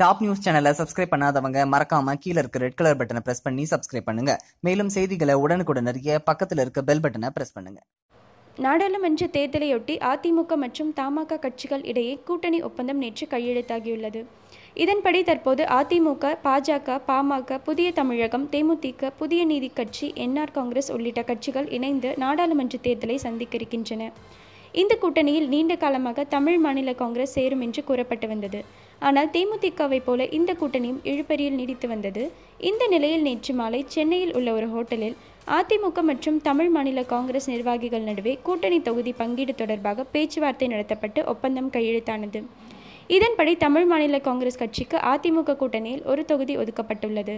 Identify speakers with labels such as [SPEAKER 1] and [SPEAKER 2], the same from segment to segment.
[SPEAKER 1] Top news சேனலை subscribe பண்ணாதவங்க மறக்காம கீழே இருக்க ரெட் கலர் பட்டனை பிரஸ் பண்ணி சப்ஸ்கிரைப் பண்ணுங்க. மேலும் செய்திகளை உடனுக்குடன் அறிய பக்கத்தில் இருக்க பெல் பட்டனை பிரஸ் பண்ணுங்க.
[SPEAKER 2] நாடாளுமன்ற தேர்தலையொட்டி அதிமுக மற்றும் தமாக கட்சிகள் இடையே கூட்டணி ஒப்பந்தம் நேற்று கையெழுத்தாகியுள்ளது. இதன்படி தற்போது அதிமுக பாஜக பாமக புதிய தமிழகம் தேமுதிக புதிய நீதி கட்சி என்ஆர் காங்கிரஸ் உள்ளிட்ட கட்சிகள் இணைந்து நாடாளுமன்ற தேர்தலை சந்திக்க இருக்கின்றன. இந்த கூட்டணியில் நீண்ட காலமாக தமிழ் மாநில காங்கிரஸ் சேரும் என்று கூறப்பட்டு வந்தது. ஆனால் தேமுதிகவை போல இந்த கூட்டணியும் இழுபறியில் நீடித்து வந்தது. இந்த நிலையில் நேற்று மாலை சென்னையில் உள்ள ஒரு ஹோட்டலில் அதிமுக மற்றும் தமிழ் மாநில காங்கிரஸ் நிர்வாகிகள் நடுவே கூட்டணி தொகுதி பங்கீடு தொடர்பாக பேச்சுவார்த்தை நடத்தப்பட்டு ஒப்பந்தம் கையெழுத்தானது. இதன்படி தமிழ் மாநில காங்கிரஸ் கட்சிக்கு அதிமுக கூட்டணியில் ஒரு தொகுதி ஒதுக்கப்பட்டுள்ளது.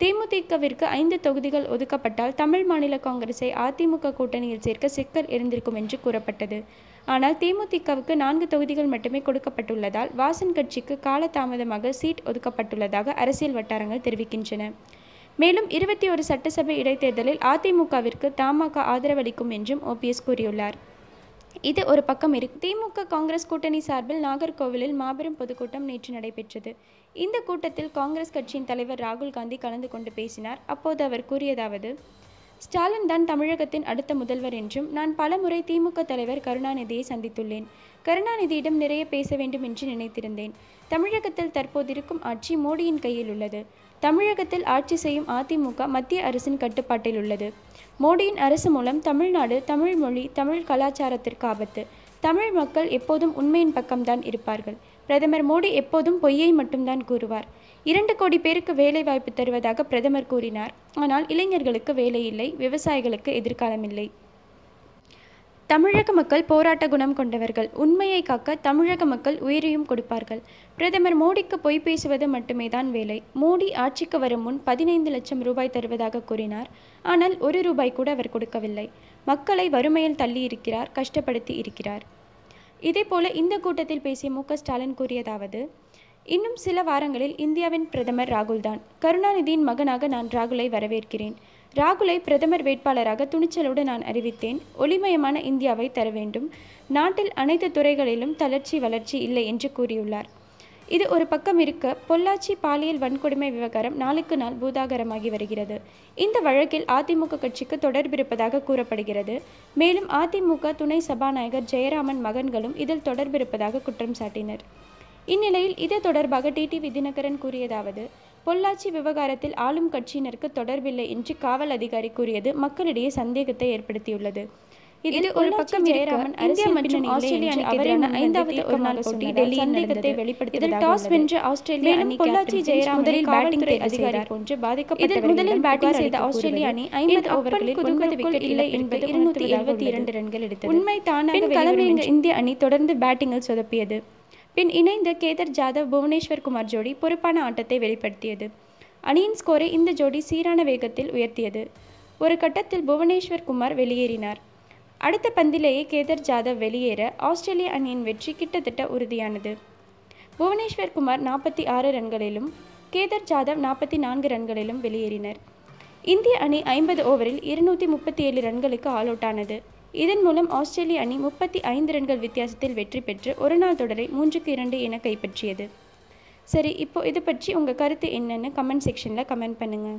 [SPEAKER 2] தேமுதிகவிற்கு ஐந்து தொகுதிகள் ஒதுக்கப்பட்டால் தமிழ் மாநில காங்கிரஸை அதிமுக கூட்டணியில் சேர்க்க சிக்கல் இருந்திருக்கும் என்று கூறப்பட்டது. ஆனால் தேமுதிகவுக்கு நான்கு தொகுதிகள் மட்டுமே கொடுக்கப்பட்டுள்ளதால் வாசன் கட்சிக்கு காலதாமதமாக சீட் ஒதுக்கப்பட்டுள்ளதாக அரசியல் வட்டாரங்கள் தெரிவிக்கின்றன. மேலும் இருபத்தி ஒரு சட்டசபை இடைத்தேர்தலில் அதிமுகவிற்கு தமாக ஆதரவளிக்கும் என்றும் ஓபிஎஸ் கூறியுள்ளார். இது ஒரு பக்கம் இருக்கு. திமுக காங்கிரஸ் கூட்டணி சார்பில் நாகர்கோவிலில் மாபெரும் பொதுக்கூட்டம் நேற்று நடைபெற்றது. இந்த கூட்டத்தில் காங்கிரஸ் கட்சியின் தலைவர் ராகுல் காந்தி கலந்து கொண்டு பேசினார். அப்போது அவர் கூறியதாவது ஸ்டாலின் தான் தமிழகத்தின் அடுத்த முதல்வர் என்றும் நான் பலமுறை திமுக தலைவர் கருணாநிதியை சந்தித்துள்ளேன். கருணாநிதியிடம் நிறைய பேச வேண்டும் என்று நினைத்திருந்தேன். தமிழகத்தில் தற்போதிருக்கும் ஆட்சி மோடியின் கையில் உள்ளது. தமிழகத்தில் ஆட்சி செய்யும் அதிமுக மத்திய அரசின் கட்டுப்பாட்டில் உள்ளது. மோடியின் அரசு மூலம் தமிழ்நாடு தமிழ் மொழி தமிழ் கலாச்சாரத்திற்கு ஆபத்து. தமிழ் மக்கள் எப்போதும் உண்மையின் பக்கம்தான் இருப்பார்கள். பிரதமர் மோடி எப்போதும் பொய்யை மட்டும்தான் கூறுவார். இரண்டு கோடி பேருக்கு வேலை வாய்ப்பு தருவதாக பிரதமர் கூறினார். ஆனால் இளைஞர்களுக்கு வேலை இல்லை விவசாயிகளுக்கு எதிர்காலம் இல்லை. தமிழக மக்கள் போராட்ட குணம் கொண்டவர்கள். உண்மையை காக்க தமிழக மக்கள் உயிரையும் கொடுப்பார்கள். பிரதமர் மோடிக்கு பொய் பேசுவது மட்டுமே தான் வேலை. மோடி ஆட்சிக்கு வரும் முன் பதினைந்து லட்சம் ரூபாய் தருவதாக கூறினார். ஆனால் ஒரு ரூபாய் கூட அவர் கொடுக்கவில்லை. மக்களை வறுமையில் தள்ளி இருக்கிறார் கஷ்டப்படுத்தி இருக்கிறார். இதேபோல இந்த கூட்டத்தில் பேசிய மு ஸ்டாலின் கூறியதாவது இன்னும் சில வாரங்களில் இந்தியாவின் பிரதமர் ராகுல்தான். கருணாநிதியின் மகனாக நான் ராகுலை வரவேற்கிறேன். ராகுலை பிரதமர் வேட்பாளராக துணிச்சலோடு நான் அறிவித்தேன். ஒளிமயமான இந்தியாவை தர வேண்டும். நாட்டில் அனைத்து துறைகளிலும் தளர்ச்சி வளர்ச்சி இல்லை என்று கூறியுள்ளார். இது ஒரு பக்கம் இருக்க பொள்ளாச்சி பாலியல் வன்கொடுமை விவகாரம் நாளுக்கு நாள் பூதாகரமாகி வருகிறது. இந்த வழக்கில் அதிமுக கட்சிக்கு தொடர்பிருப்பதாக கூறப்படுகிறது. மேலும் அதிமுக துணை சபாநாயகர் ஜெயராமன் மகன்களும் இதில் தொடர்பிருப்பதாக குற்றம் சாட்டினர். இந்நிலையில் இது தொடர்பாக டிடிவி தினகரன் கூறியதாவது பொள்ளாச்சி விவகாரத்தில் ஆளும் கட்சியினருக்கு தொடர்பில்லை என்று காவல் அதிகாரி கூறியது மக்களிடையே சந்தேகத்தை ஏற்படுத்தியுள்ளது. இது ஒரு பக்கம் ஜெயராமன் இந்தியா மற்றும் ஆஸ்திரேலியா அவரான ஐந்தாவது ஒரு நாள் போட்டி டெல்லி சந்தேகத்தை வெளிப்படுத்தியதில் டாஸ் வென்ற ஆஸ்திரேலியா அணி பொள்ளாச்சி ஜெயராம் முதலில் பேட்டிங் அதிகாரி போன்று பாதிக்கப்பட்ட முதலில் பேட்டிங் செய்த ஆஸ்திரேலிய அணி ஐம்பது ஓவர்களில் ஒன்பது விக்கெட் இல்லை என்பது இருநூத்தி எழுபத்தி இரண்டு ரன்கள் எடுத்தது. உண்மை தானாக களமிறங்க இந்திய அணி தொடர்ந்து பேட்டிங்கில் சொதப்பியது. பின் இணைந்த கேதர் ஜாதவ் புவனேஸ்வர் குமார் ஜோடி பொறுப்பான ஆட்டத்தை வெளிப்படுத்தியது. அணியின் ஸ்கோரை இந்த ஜோடி சீரான வேகத்தில் உயர்த்தியது. ஒரு கட்டத்தில் புவனேஸ்வர் குமார் வெளியேறினார். அடுத்த பந்திலேயே கேதர் ஜாதவ் வெளியேற ஆஸ்திரேலிய அணியின் வெற்றி கிட்டத்தட்ட உறுதியானது. புவனேஸ்வர் குமார் நாற்பத்தி ஆறு ரன்களிலும் கேதர் ஜாதவ் நாற்பத்தி நான்கு ரன்களிலும் வெளியேறினர். இந்திய அணி ஐம்பது ஓவரில் இருநூற்றி முப்பத்தி ஏழு ரன்களுக்கு ஆல் அவுட் ஆனது. இதன் மூலம் ஆஸ்திரேலிய அணி முப்பத்தி ஐந்து ரன்கள் வித்தியாசத்தில் வெற்றி பெற்று ஒரு நாள் தொடரை மூன்றுக்கு இரண்டு என கைப்பற்றியது. சரி இப்போ இது பற்றி உங்கள் கருத்து என்னன்னு கமெண்ட் செக்ஷனில் கமெண்ட் பண்ணுங்கள்